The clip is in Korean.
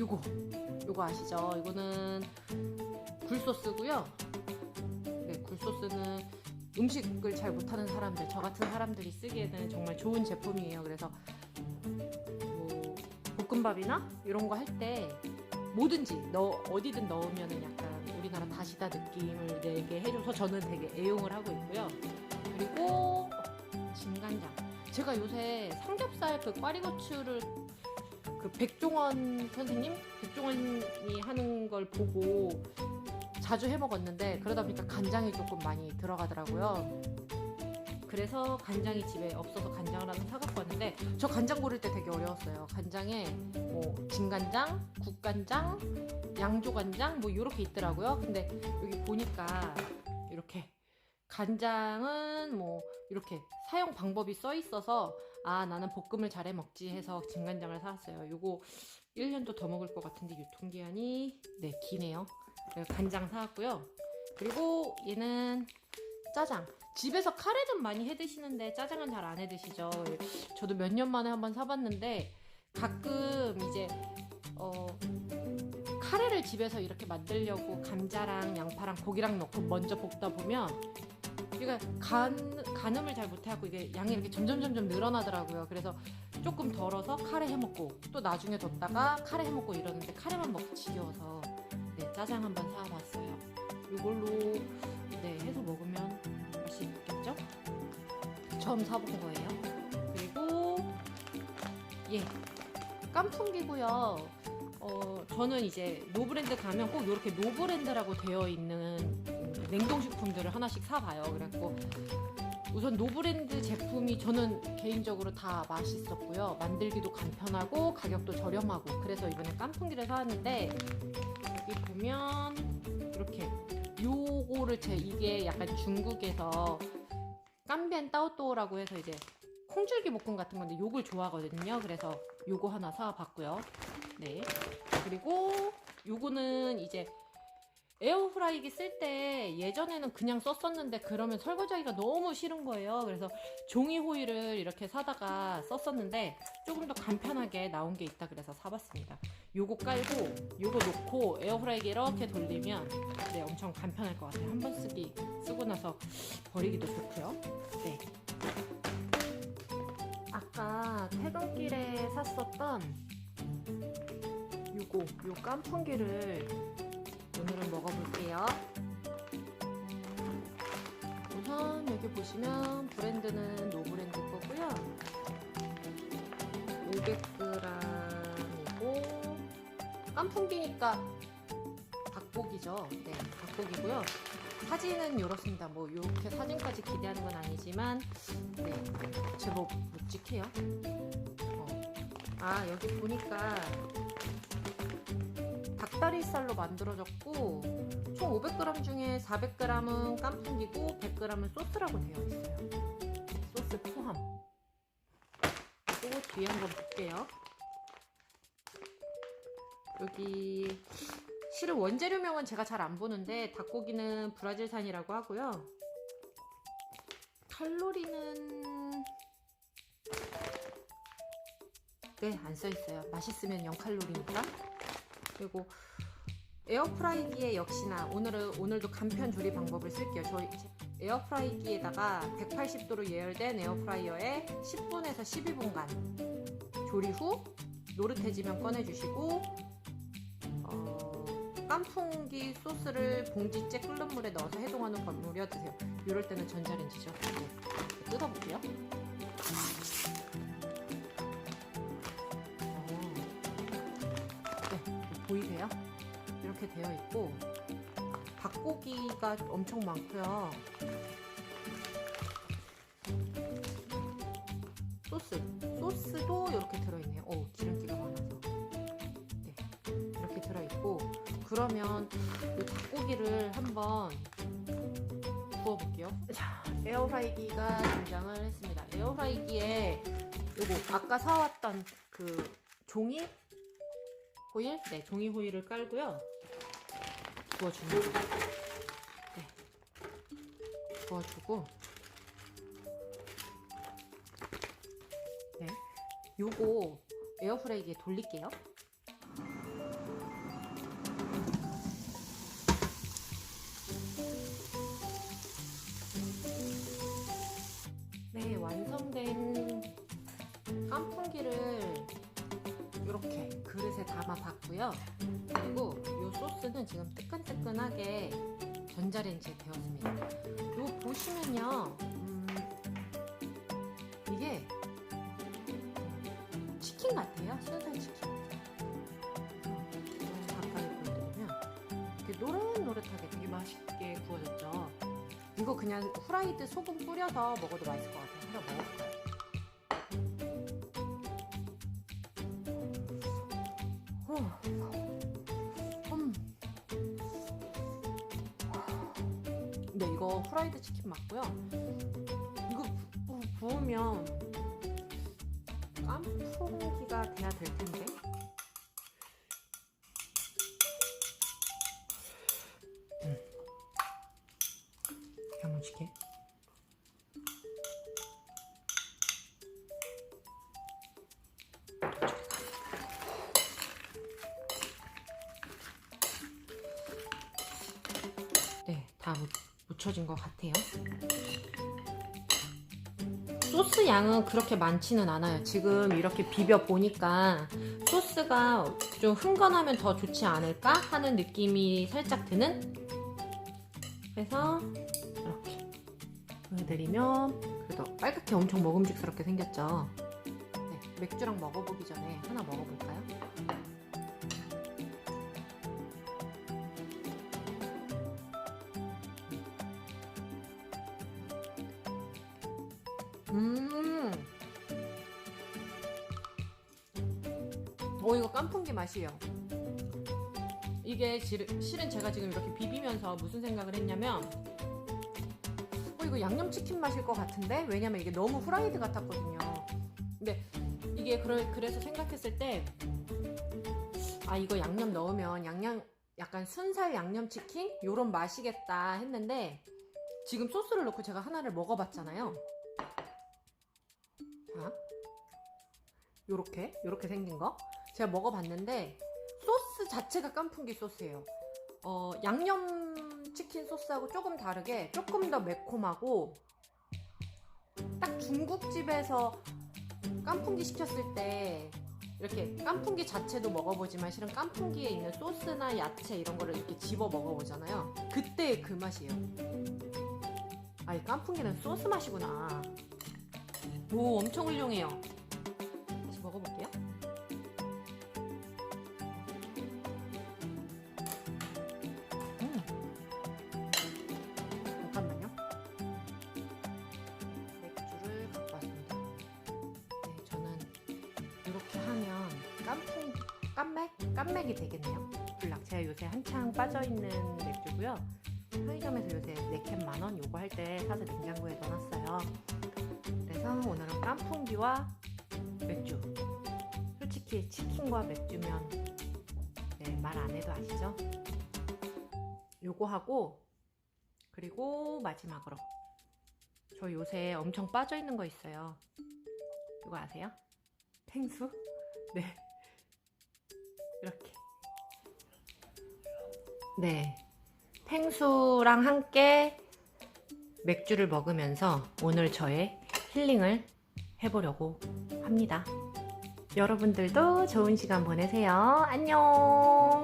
요거 요거 아시죠? 이거는 굴소스고요. 네, 굴소스는 음식을 잘 못하는 사람들, 저 같은 사람들이 쓰기에는 정말 좋은 제품이에요. 그래서 뭐 볶음밥이나 이런 거 할 때 뭐든지 넣 어디든 넣으면은 약간 우리나라 다시다 느낌을 내게 해줘서 저는 되게 애용을 하고 있고요. 그리고 진간장. 제가 요새 삼겹살 그 꽈리고추를 그 백종원 선생님, 백종원이 하는 걸 보고 자주 해 먹었는데 그러다 보니까 간장이 조금 많이 들어가더라고요. 그래서 간장이 집에 없어서 간장을 하나 사갖고 왔는데 저 간장 고를 때 되게 어려웠어요. 간장에 뭐 진간장, 국간장, 양조간장 뭐 이렇게 있더라고요. 근데 여기 보니까 이렇게 간장은 뭐 이렇게 사용 방법이 써 있어서 아 나는 볶음을 잘해 먹지 해서 진간장을 사왔어요. 요거 1년도 더 먹을 것 같은데 유통기한이 네 기네요. 간장 사왔고요. 그리고 얘는 짜장. 집에서 카레는 많이 해 드시는데 짜장은 잘 안 해 드시죠. 저도 몇 년 만에 한번 사봤는데 가끔 이제 어 카레를 집에서 이렇게 만들려고 감자랑 양파랑 고기랑 넣고 먼저 볶다 보면 이게 간 간음을 잘 못해갖고 이게 양이 이렇게 점점 점점 늘어나더라고요. 그래서 조금 덜어서 카레 해 먹고 또 나중에 뒀다가 카레 해 먹고 이러는데 카레만 먹기 지겨워서 네 짜장 한번 사봤어요. 이걸로 네 해서 먹으면 맛있겠죠? 처음 사본 거예요. 그리고 예 깐풍기고요. 어 저는 이제 노브랜드 가면 꼭 이렇게 노브랜드라고 되어 있는 냉동식품들을 하나씩 사봐요. 그래갖고 우선 노브랜드 제품이 저는 개인적으로 다 맛있었고요. 만들기도 간편하고 가격도 저렴하고 그래서 이번에 깐풍기를 사왔는데 여기 보면 이렇게 요거를 제 이게 약간 중국에서 깐벤 따오또라고 해서 이제 콩줄기 볶음 같은 건데 요걸 좋아하거든요. 그래서 요거 하나 사봤고요. 네. 그리고 요거는 이제 에어프라이기 쓸 때 예전에는 그냥 썼었는데 그러면 설거지하기가 너무 싫은 거예요. 그래서 종이 호일을 이렇게 사다가 썼었는데 조금 더 간편하게 나온 게 있다 그래서 사봤습니다. 요거 깔고 요거 놓고 에어프라이기 이렇게 돌리면 네 엄청 간편할 것 같아요. 한 번 쓰기 쓰고 나서 버리기도 좋고요. 네. 아까 퇴근길에 샀었던 요거 요 깐풍기를 오늘은 먹어볼게요. 우선 여기 보시면 브랜드는 노브랜드 거고요. 500g이고 깐풍기니까 닭고기죠. 네, 닭고기고요. 사진은 이렇습니다. 뭐 이렇게 사진까지 기대하는 건 아니지만 네, 제법 묵직해요. 어. 아 여기 보니까 닭다리살로 만들어졌고 총 500g 중에 400g은 깐풍기고 100g은 소스라고 되어 있어요. 소스 포함. 그리고 뒤에 한번 볼게요. 여기 실은 원재료명은 제가 잘 안 보는데 닭고기는 브라질산이라고 하고요. 칼로리는 네, 안 써 있어요. 맛있으면 0칼로리니까. 그리고 에어프라이기에 역시나 오늘은 오늘도 간편 조리 방법을 쓸게요. 저희 에어프라이기에다가 180도로 예열된 에어프라이어에 10분에서 12분간 조리 후 노릇해지면 꺼내주시고 어, 깐풍기 소스를 봉지째 끓는 물에 넣어서 해동한 후 버무려 드세요. 이럴 때는 전자레인지죠. 네. 뜯어볼게요. 되어 있고 닭고기가 엄청 많고요. 소스, 소스도 이렇게 들어있네요. 오, 기름기가 많아서. 네, 이렇게 들어있고 그러면 이 닭고기를 한번 구워볼게요. 자, 에어프라이기가 등장을 했습니다. 에어프라이기에 요거 아까 사왔던 그 종이 호일? 네, 종이 호일을 깔고요. 부어주면 네. 부어주고 네. 요거 에어프라이기에 돌릴게요. 네, 완성된 깐풍기를 이렇게 그릇에 담아봤고요. 그리고 이 소스는 지금 뜨끈뜨끈하게 전자레인지에 데웠습니다. 이거 보시면요, 음, 이게 치킨 같아요. 순살 치킨. 음, 가까이 보여드리면 이렇게 노릇노릇하게 되게 맛있게 구워졌죠. 이거 그냥 후라이드 소금 뿌려서 먹어도 맛있을 것 같아요. 한번 먹어볼까요? 어. 음. 네, 이거 후라이드 치킨 맞고요. 이거 구, 구우면 깐풍기가 돼야 될 텐데. 음. 야무지게. 묻, 묻혀진 것 같아요. 소스 양은 그렇게 많지는 않아요. 지금 이렇게 비벼 보니까 소스가 좀 흥건하면 더 좋지 않을까 하는 느낌이 살짝 드는. 그래서 이렇게 보여드리면 그래도 빨갛게 엄청 먹음직스럽게 생겼죠. 네, 맥주랑 먹어보기 전에 하나 먹어볼까요? 오 이거 깐풍기 맛이에요. 이게 실- 실은 제가 지금 이렇게 비비면서 무슨 생각을 했냐면 어 이거 양념치킨 맛일 것 같은데 왜냐면 이게 너무 후라이드 같았거든요. 근데 이게 그래, 그래서 생각했을 때 아 이거 양념 넣으면 양념 약간 순살 양념치킨 요런 맛이겠다 했는데 지금 소스를 넣고 제가 하나를 먹어봤잖아요. 자, 요렇게 요렇게 생긴 거 제가 먹어봤는데 소스 자체가 깐풍기 소스예요. 어, 양념 치킨 소스하고 조금 다르게 조금 더 매콤하고 딱 중국집에서 깐풍기 시켰을 때 이렇게 깐풍기 자체도 먹어보지만 실은 깐풍기에 있는 소스나 야채 이런 거를 이렇게 집어 먹어보잖아요. 그때 그 맛이에요. 아, 이 깐풍기는 소스 맛이구나. 오, 엄청 훌륭해요. 다시 먹어볼게요. 깐풍, 깐맥? 깐맥이 되겠네요. 불락. 제가 요새 한창 빠져있는 맥주고요. 편의점에서 요새 4캔 만원 요거 할 때 사서 냉장고에 넣어놨어요. 그래서 오늘은 깐풍기와 맥주. 솔직히 치킨과 맥주면 네, 말안 해도 아시죠? 요거 하고 그리고 마지막으로 저 요새 엄청 빠져 있는 거 있어요. 이거 아세요? 펭수? 네. 이렇게. 네. 펭수랑 함께 맥주를 먹으면서 오늘 저의 힐링을 해보려고 합니다. 여러분들도 좋은 시간 보내세요. 안녕!